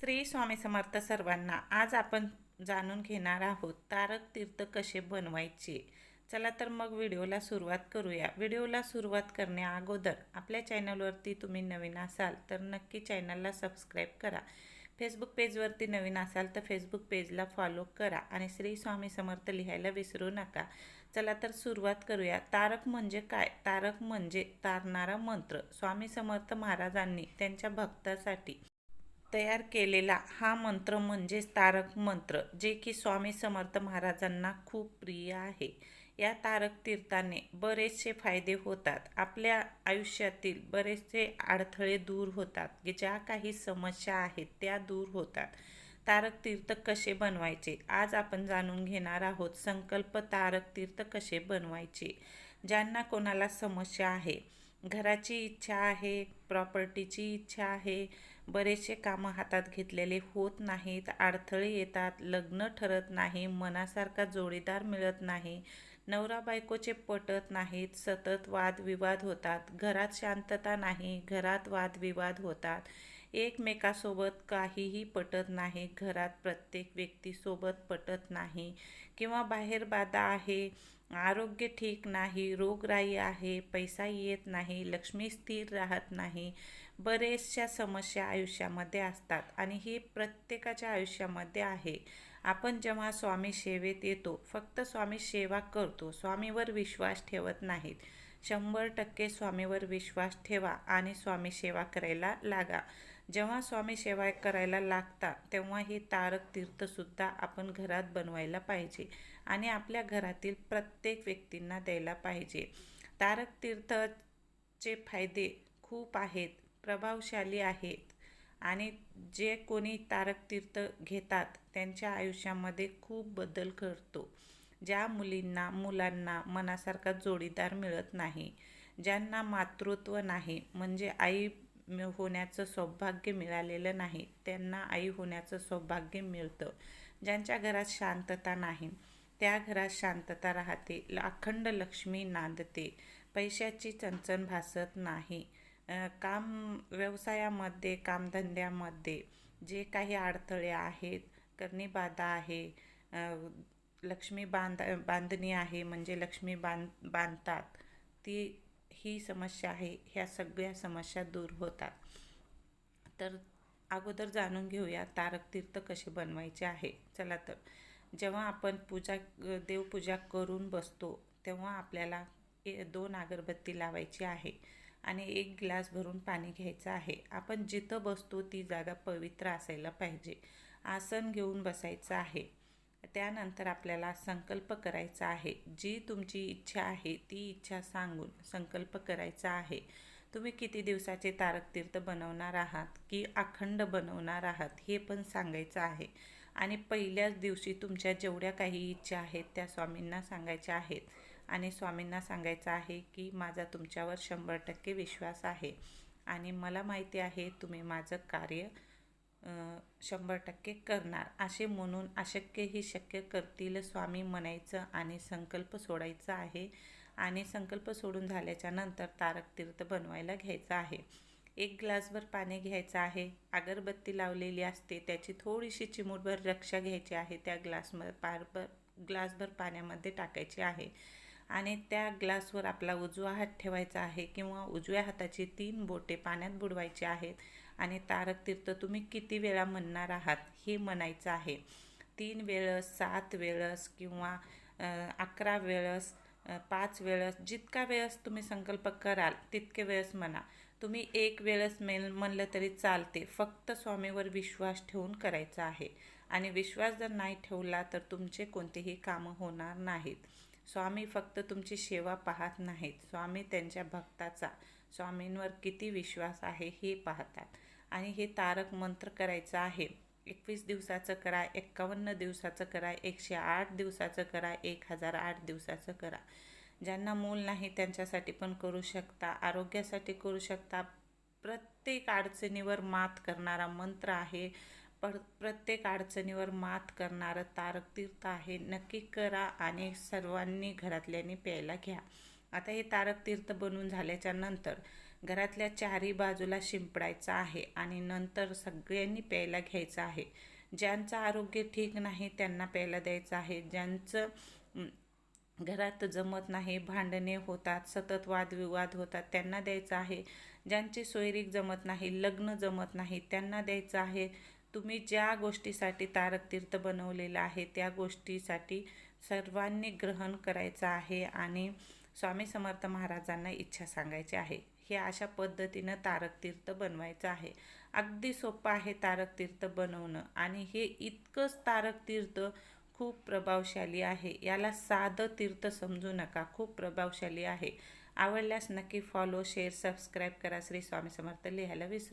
श्री स्वामी समर्थ सर्वांना आज आपण जाणून घेणार आहोत तारक तीर्थ कसे बनवायचे. चला तर मग व्हिडिओला सुरुवात करूया. व्हिडिओला सुरुवात करण्या अगोदर आपल्या चॅनलवरती तुम्ही नवीन असाल तर नक्की चॅनलला सबस्क्राईब करा. फेसबुक पेजवरती नवीन असाल तर फेसबुक पेजला फॉलो करा आणि श्री स्वामी समर्थ लिहायला विसरू नका. चला तर सुरुवात करूया. तारक म्हणजे काय? तारक म्हणजे तारणारा मंत्र. स्वामी समर्थ महाराजांनी त्यांच्या भक्तासाठी तयार केलेला हा मंत्र म्हणजेच तारक मंत्र जे की स्वामी समर्थ महाराजांना खूप प्रिय आहे. या तारक तीर्थाने बरेचसे फायदे होतात. आपल्या आयुष्यातील बरेचसे अडथळे दूर होतात. की ज्या काही समस्या आहेत त्या दूर होतात. तारक तीर्थ कसे बनवायचे? आज आपण जाणून घेणार आहोत संकल्प तारक तीर्थ कसे बनवायचे? ज्यांना कोणाला समस्या आहे? घराची इच्छा आहे? प्रॉपर्टीची इच्छा आहे? बरेचसे कामं हातात घेतलेले होत नाहीत अडथळे येतात लग्न ठरत नाही मनासारखा जोडीदार मिळत नाही नवरा बायकोचे पटत नाहीत सतत वादविवाद होतात घरात शांतता नाही घरात वादविवाद होतात. एकमेकासोबत काहीही पटत नाही. घरात प्रत्येक व्यक्तीसोबत पटत नाही. किंवा बाहेर बाधा आहे आरोग्य ठीक नाही रोगराई आहे पैसा येत नाही लक्ष्मी स्थिर राहत नाही. बरेचशा समस्या आयुष्यामध्ये असतात आणि ही प्रत्येकाच्या आयुष्यामध्ये आहे. आपण जेव्हा स्वामी सेवेत येतो फक्त स्वामी सेवा करतो स्वामीवर विश्वास ठेवत नाहीत. शंभर टक्के स्वामीवर विश्वास ठेवा आणि स्वामी सेवा करायला लागा. जेव्हा स्वामी सेवा करायला लागता तेव्हा हे तारक तीर्थसुद्धा आपण घरात बनवायला पाहिजे आणि आपल्या घरातील प्रत्येक व्यक्तींना द्यायला पाहिजे. तारक तीर्थचे फायदे खूप आहेत प्रभावशाली आहेत आणि जे कोणी तारक तीर्थ घेतात त्यांच्या आयुष्यामध्ये खूप बदल घडतो. ज्या मुलींना मुलांना मनासारखा जोडीदार मिळत नाही ज्यांना मातृत्व नाही म्हणजे आई होण्याचं सौभाग्य मिळालेलं नाही. त्यांना आई होण्याचं सौभाग्य मिळतं. ज्यांच्या घरात शांतता नाही त्या घरात शांतता राहते. अखंड लक्ष्मी नांदते. पैशाची चणचण भासत नाही. काम व्यवसायामध्ये कामधंद्यामध्ये जे काही अडथळे आहेत करणी बाधा आहे लक्ष्मी बांध बांधणी आहे म्हणजे लक्ष्मी बांध बांधतात ती ही समस्या आहे ह्या सगळ्या समस्या दूर होतात. तर अगोदर जाणून घेऊया तारक तीर्थ कसे बनवायचे आहे. चला तर जेव्हा आपण पूजा देवपूजा करून बसतो तेव्हा आपल्याला ए दोन अगरबत्ती लावायची आहे आणि एक ग्लास भरून पाणी घ्यायचं आहे. आपण जिथं बसतो ती जागा पवित्र असायला पाहिजे. आसन घेऊन बसायचं आहे. त्यानंतर आपल्याला संकल्प करायचा आहे. जी तुमची इच्छा आहे ती इच्छा सांगून संकल्प करायचा आहे. तुम्ही किती दिवसाचे तारक तीर्थ बनवणार आहात की अखंड बनवणार आहात हे पण सांगायचं आहे. आणि पहिल्याच दिवशी तुमच्या जेवढ्या काही इच्छा आहेत त्या स्वामींना सांगायच्या आहेत. आणि स्वामींना सांगायचं आहे की माझा तुमच्यावर शंभर टक्के विश्वास आहे. आणि मला माहिती आहे तुम्ही माझं कार्य शंभर टक्के करणार. असे म्हणून अशक्य ही शक्य करतील स्वामी म्हणायचं आणि संकल्प सोडायचा आहे. आणि संकल्प सोडून झाल्याच्यानंतर तारक तीर्थ बनवायला घ्यायचं आहे. एक ग्लासभर पाणी घ्यायचं आहे. अगरबत्ती लावलेली असते. त्याची थोडीशी चिमूटभर रक्षा घ्यायची आहे. त्या ग्लासमध्ये पारभर ग्लासभर पाण्यामध्ये टाकायची आहे. आणि त्या ग्लासवर आपला उजवा हात ठेवायचा आहे किंवा उजव्या हाताची तीन बोटे पाण्यात बुडवायची आहेत. आणि तारक तीर्थ तुम्ही किती वेळा म्हणणार आहात हे म्हणायचं आहे. तीन वेळस सात वेळस किंवा अकरा वेळस पाच वेळस जितका वेळस तुम्ही संकल्प कराल तितके वेळस म्हणा. तुम्ही एक वेळस मेल म्हणलं तरी चालते. फक्त स्वामीवर विश्वास ठेवून करायचा आहे. आणि विश्वास जर नाही ठेवला तर तुमचे कोणतेही कामं होणार नाहीत. स्वामी फक्त तुमची सेवा पाहत नाहीत. स्वामी त्यांच्या भक्ताचा स्वामींवर किती विश्वास आहे हे पाहतात. आणि हे तारक मंत्र करायचं आहे. एकवीस दिवसाचं करा एक्कावन्न दिवसाचं करा एकशे आठ दिवसाचं करा एक हजार आठ दिवसाचं करा. ज्यांना मूल नाही त्यांच्यासाठी पण करू शकता आरोग्यासाठी करू शकता. प्रत्येक अडचणीवर मात करणारा मंत्र आहे. पर प्रत्येक अडचणीवर मात करणारं तारक तीर्थ आहे नक्की करा आणि सर्वांनी घरातल्यांनी प्यायला घ्या. आता हे तारक तीर्थ बनवून झाल्याच्यानंतर घरातल्या चारी बाजूला शिंपडायचं आहे आणि नंतर सगळ्यांनी प्यायला घ्यायचं आहे. ज्यांचं आरोग्य ठीक नाही त्यांना प्यायला द्यायचं आहे. ज्यांचं घरात जमत नाही भांडणे होतात सतत वादविवाद होतात त्यांना द्यायचं आहे. ज्यांची सोयरीक जमत नाही लग्न जमत नाही त्यांना द्यायचं आहे. तुम्ही ज्या गोष्टीसाठी तारक तीर्थ बनवलेलं आहे त्या गोष्टीसाठी सर्वांनी ग्रहण करायचं आहे आणि स्वामी समर्थ महाराजांना इच्छा सांगायची आहे. हे अशा पद्धतीनं तारक तीर्थ बनवायचं आहे. अगदी सोपं आहे तारक तीर्थ बनवणं आणि हे इतकंच तारक तीर्थ खूप प्रभावशाली आहे. याला साधं तीर्थ समजू नका खूप प्रभावशाली आहे. आवडल्यास नक्की फॉलो शेअर सबस्क्राईब करा. श्री स्वामी समर्थ लिहायला विसरू